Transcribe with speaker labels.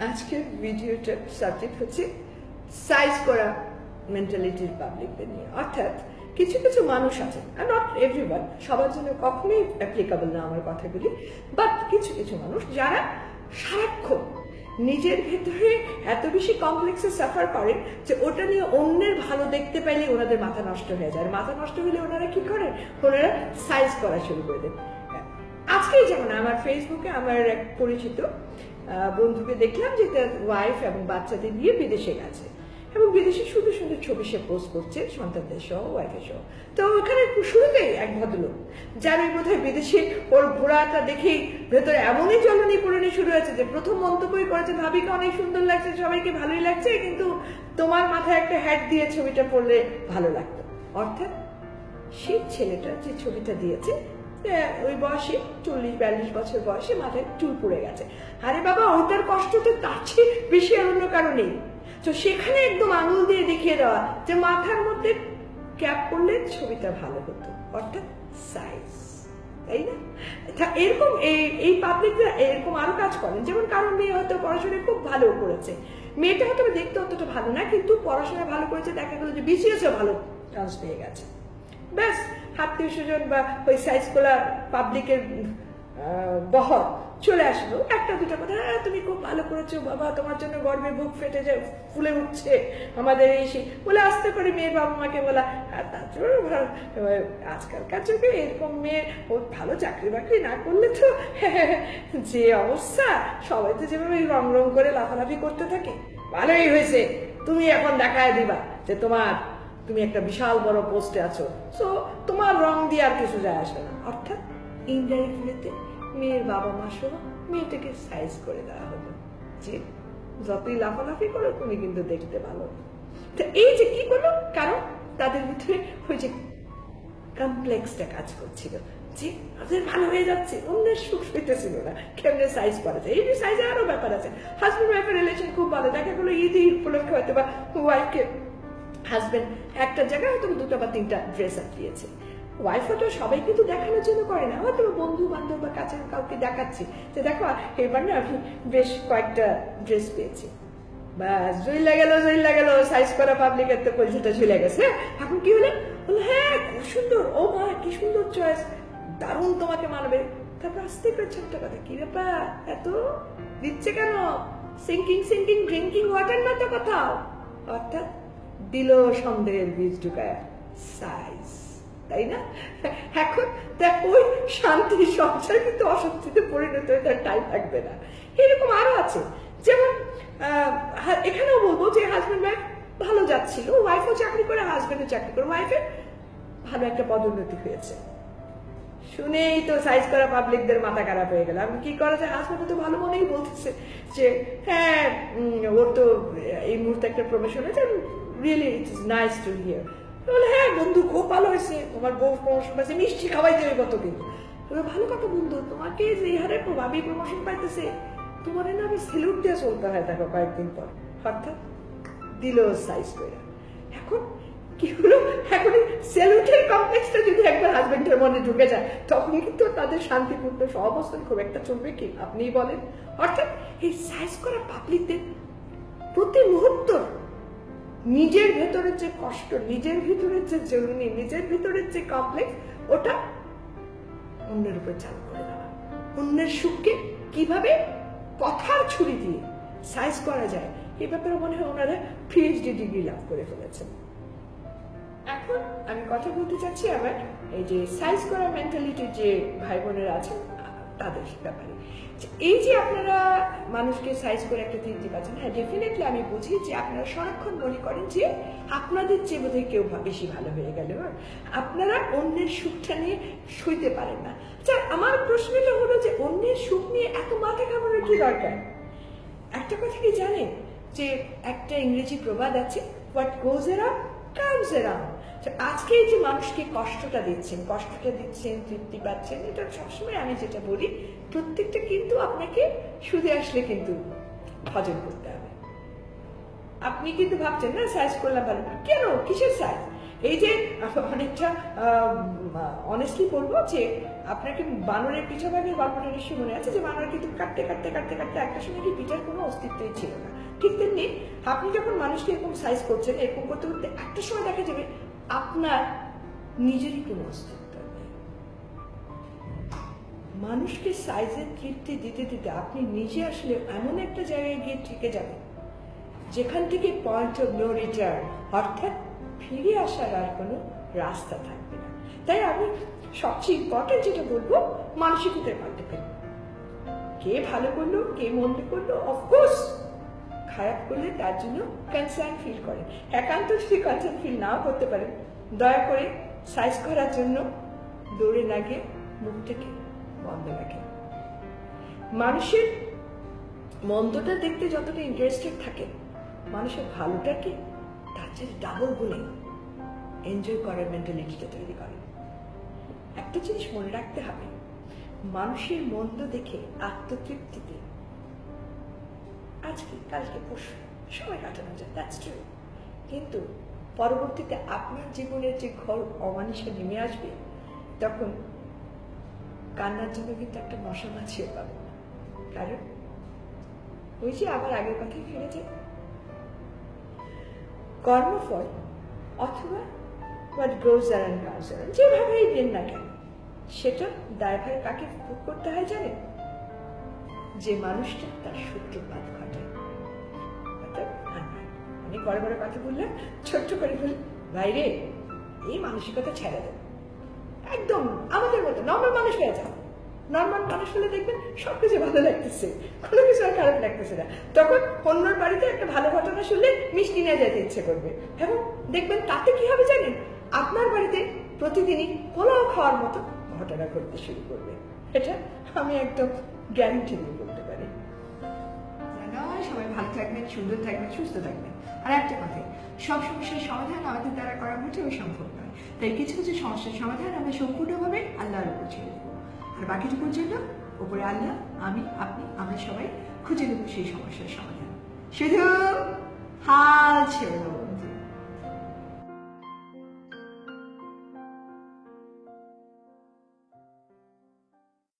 Speaker 1: আজকের ভিডিওটার সাবজেক্ট হচ্ছে সাইজ করা মেন্টালিটির পাবলিকদের নিয়ে। অর্থাৎ কিছু কিছু মানুষ আছে নট এভরিওয়ান সবার জন্য কখনোই অ্যাপ্লিকেবল না আমার কথাগুলি বাট কিছু কিছু মানুষ যারা সারাক্ষণ নিজের ভেতরে এত বেশি কমপ্লেক্সে সাফার করেন যে ওটা নিয়ে অন্যের ভালো দেখতে পাইলে ওনাদের মাথা নষ্ট হয়ে যায়। মাথা নষ্ট হলে ওনারা কি করেন ওনারা সাইজ করা শুরু করে দেন আজকেই যেমন আমার ফেসবুকে আমার এক পরিচিত বন্ধুকে দেখলাম যে তার ওয়াইফ এবং বাচ্চাদের নিয়ে বিদেশে গেছে। এবং বিদেশে সুন্দর সুন্দর ছবি সে পোস্ট করছে, সন্তানদের সহ ওয়াইফের সহ। তো ওখানে শুরুতেই এক ভদ্রলোক, যার ওই বোধহয় বিদেশে ওর ঘোড়াটা দেখেই ভেতরে এমনই জ্বলনি পড়ানি শুরু হয়েছে যে প্রথম মন্তব্যই করেছে ভাবিকে অনেক সুন্দর লাগছে, সবাইকে ভালোই লাগছে, কিন্তু তোমার মাথায় একটা হ্যাট দিয়ে ছবিটা পড়লে ভালো লাগতো। অর্থাৎ সেই ছেলেটা যে ছবিটা দিয়েছে ওই বয়সে চল্লিশ, বিয়াল্লিশ বছর বয়সে মাথায় চুল পড়ে গেছে। আরে বাবা ওটার কষ্ট তো তার বেশি আর অন্য কারও নেই। তো সেখানে একদম আঙুল দিয়ে দেখিয়ে দেওয়া যে মাথার মধ্যে ক্যাপ করলে ছবিটা ভালো হতো, অর্থাৎ সাইজ তাই না? এরকম এই এই পাবলিকরা এরকম আরও কাজ করেন যেমন কারণ মেয়ে হয়তো পড়াশোনায় খুব ভালো করেছে। মেয়েটা হয়তো দেখতে অতটা ভালো না, কিন্তু পড়াশোনা ভালো করেছে, দেখা গেল যে বিসিএসও ভালো চান্স পেয়ে গেছে। ব্যাস আত্মীয় স্বজন বা ওই সাইজগুলা পাবলিকের বহর চলে আসলো। একটা দুটো কথা "হ্যাঁ, তুমি খুব ভালো করেছ বাবা তোমার জন্য গর্বে বুক ফেটে যায় ফুলে উঠছে আমাদের এই সেই বলে আসতে করে মেয়ের বাবা মাকে বলা আর তার জন্য আজকালকার যুগে এরকম মেয়ে ও ভালো চাকরি বাকরি না করলে তো যে অবস্থা সবাই তো যেভাবে রং রং করে লাফালাফি করতে থাকে ভালোই হয়েছে। তুমি এখন দেখায় দিবা যে তোমার তুমি একটা বিশাল বড় পোস্টে আছো। সো তোমার রং দিয়ে আর কিছু যায় আসে না। অর্থাৎ ইনডাইরেক্টলিতে মেয়ের বাবা মা সহ মেয়েটাকে সাইজ করে দেওয়া হলো। যে যতই লাফালাফি করো তুমি কিন্তু দেখতে ভালো। তো এই যে কি করল? কারণ তাদের ভিতরে ওই যে কমপ্লেক্সটা কাজ করছিল। যে ওদের ভালো হয়ে যাচ্ছে, অন্যের সুখ পেতেছিল না। কেমনে সাইজ করা যায়? এই সাইজে আরও ব্যাপার আছে। হাজব্যান্ড ওয়াইফের রিলেশন খুব ভালো। দেখা গেলো ঈদ উপলক্ষে হয়তো বা ওয়াইফকে হাজবেন্ড একটা জায়গায় হয়তো দুটো বা তিনটা ড্রেস আপ দিয়েছে। ওয়াইফ হয়তো সবাই কিন্তু দেখানোর জন্য করে না। হয়তো বন্ধু বান্ধব বা কাছে কাউকে দেখাচ্ছি যে দেখো, এবার না আমি বেশ কয়েকটা ড্রেস পেয়েছি। ব্যাস জইলা গেল জইলা গেল সাইজ করা পাবলিকের তো কলসিটা ঝুলে গেছে। এখন কি হলো? বলল হ্যাঁ খুব সুন্দর। ও মা কি সুন্দর চয়েস দারুণ তোমাকে মানবে। তারপর আসতে করে ছোট্ট কথা, কি ব্যাপার? এত দিচ্ছে কেন? সিঙ্কিং সিঙ্কিং ড্রিঙ্কিং ওয়াটার না তো কোথাও? অর্থাৎ দিল সন্দেহের বীজ ঢুকায়। সাইজ তাই না? এখন দেখ, ওই শান্তি সংসার কিন্তু অশান্তিতে পরিণত হয়ে তার টাইম থাকবে না। এরকম আরও আছে। যেমন এখানেও বলব যে হাজব্যান্ড ওয়াইফ ভালো যাচ্ছিল। ওয়াইফও চাকরি করে হাজব্যান্ডও চাকরি করে। ওয়াইফের ভালো একটা পদোন্নতি হয়েছে। শুনেই তো সাইজ করা পাবলিকদের মাথা খারাপ হয়ে গেল। আমি কি করা যায়? হাজব্যান্ড তো ভালো মনেই বলতেছে যে হ্যাঁ ওর তো এই মুহূর্তে একটা প্রমোশন হয়েছে। Really it is nice to hear বলে হ্যাঁ বন্ধু খুব ভালো হয়েছে। তোমার বউ প্রমোশন পাইছে মিষ্টি খাওয়াই দেবে কত কিন্তু বলে, ভালো কথা বন্ধু তোমাকে যে হারে ভাবি প্রমোশন পাইতেছে তোমার না আমি সেলুট দিয়ে চলতে হয় দেখো কয়েকদিন পর। অর্থাৎ দিল সাইজ করে এখন কি হলো? এখন সেলুটের কমপ্লেক্সটা যদি একবার হাজবেন্ডের মনে ঢুকে যায় তখন কিন্তু তাদের শান্তিপূর্ণ সহাবস্থান খুব একটা চলবে কি? আপনিই বলেন। অর্থাৎ এই সাইজ করা পাবলিকদের প্রতি মুহূর্ত নিজের ভেতরের যে কষ্ট, নিজের ভিতরের যে জরুরি নিজের ভিতরের যে কমপ্লেক্স ওটা অন্যের উপর চালু করে দেওয়া। অন্যের সুখকে কীভাবে কথার ছুরি দিয়ে সাইজ করা যায়, এই ব্যাপারে মনে হয় ওনারা পিএইচডি ডিগ্রি লাভ করে ফেলেছেন। এখন আমি কথা বলতে চাচ্ছি আবার এই যে সাইজ করা মেন্টালিটির যে ভাই বোনেরা আছেন তাদের ব্যাপারে। এই যে আপনারা মানুষকে সাইজ করে একটা তৃপ্তি পাচ্ছেন হ্যাঁ ডেফিনেটলি আমি বুঝি যে আপনারা সারাক্ষণ মনে করেন যে আপনাদের চেয়ে বোধহয় কেউ বেশি ভালো হয়ে গেল আপনারা অন্যের সুখটা নিয়ে সইতে পারেন না। আচ্ছা আমার প্রশ্নটা হলো যে অন্যের সুখ নিয়ে এত মাথা ঘামানোর কি দরকার? একটা কথা কি জানেন? যে একটা ইংরেজি প্রবাদ আছে what goes around comes around আজকে এই যে মানুষকে কষ্টটা দিচ্ছেন কষ্টটা দিচ্ছেন, তৃপ্তি পাচ্ছেন, এটা সবসময় আমি যেটা বলি, প্রত্যেকটা কিন্তু আপনাকে সুদে আসলে কিন্তু হজম করতে হবে। আপনি কিন্তু ভাবছেন, না সাইজ করলাম ভালো কেন? কিসের সাইজ এই যে অনেকটা অনেস্টলি বলব যে আপনাকে বানরের পিঠা গল্পটা নিশ্চয়ই মনে আছে যে বানর কিন্তু কাটতে কাটতে কাটতে কাটতে একটা সময় কি পিঠার কোনো অস্তিত্বই ছিল না। ঠিক তেমনি আপনি যখন মানুষকে এরকম সাইজ করছেন, এরকম করতে করতে একটা সময় দেখা যাবে আপনার নিজেরই কোনো অস্তিত্ব নেই। মানুষকে সাইজের তৃপ্তি দিতে দিতে আপনি নিজে আসলে এমন একটা জায়গায় গিয়ে ঠেকে যাবেন, যেখান থেকে পয়েন্ট অফ নো রিটার্ন, অর্থাৎ ফিরে আসার আর কোনো রাস্তা থাকবে না। তাই আমি সবচেয়ে ইম্পর্টেন্ট যেটা বলব মানসিকতায় পাল্টে ফেলব। কে ভালো করল, কে মন্দ করল অফকোর্স খারাপ করলে তার জন্য কনসার্ন ফিল করেন একান্ত যদি কনসার্ন ফিল নাও করতে পারেন দয়া করে সাইজ করার জন্য দৌড়ে না গিয়ে মুখটাকে বন্ধ রাখেন মানুষের মন্দটা দেখতে যতটা ইন্টারেস্টেড থাকে, মানুষের ভালোটাকে তার চেয়ে ডাবল গুণে এনজয় করার মেন্টালিটিটা তৈরি করে। একটা জিনিস মনে রাখতে হবে, মানুষের মন্দ দেখে আত্মতৃপ্তিতে আজকে, কালকে, পরশু সময় কাটানো যায় দ্যাটস ট্রু কিন্তু পরবর্তীতে আপনার জীবনের যে ঘর অমানিসা নেমে আসবে, তখন কান্নার জন্য কিন্তু একটা মশা মাছিও পাবে না। কারণ ওই যে আবার আগের কথাই ফিরে যায়। কর্মফল অথবা হোয়াট গ্রোজ অ্যান্ড কাউজ যেভাবেই দেন না কেন, সেটা দায়ভার কাকে ভোগ করতে হয় জানেন? যে মানুষটা তার সূত্রপাত ঘটায় অর্থাৎ বড় বড় কথা বললাম, ছোট্ট করে বলি বাইরে এই মানসিকতা ছেড়ে দেন একদম আমাদের মতো নর্মাল মানুষ হয়ে যাও নর্মাল মানুষ হলে দেখবেন সবকিছু ভালো লাগতেছে, কোনো কিছু আর খারাপ লাগতেছে না। তখন অন্যর বাড়িতে একটা ভালো ঘটনা শুনলে মিষ্টি নিয়ে যেতে ইচ্ছে করবে। এবং দেখবেন তাতে কি হবে জানেন? আপনার বাড়িতে প্রতিদিনই পোলাও খাওয়ার মতো ঘটনা ঘটতে শুরু করবে। এটা আমি একদম গ্যারান্টি দিয়ে সুন্দর থাকবেন সুস্থ থাকবেন আর একটা কথা, সব সমস্যার সমাধান আমাদের দ্বারা করা মোটেও সম্ভব নয়। তাই কিছু কিছু সমস্যার সমাধান আমরা সম্পূর্ণভাবে আল্লাহর উপর ছেড়ে দেবো। আর বাকিটুকুর জন্য ওপরে আল্লাহ, আমি, আপনি, আমরা সবাই খুঁজে দেবো সেই সমস্যার সমাধান। শুধু হাল ছেড়ে দেবো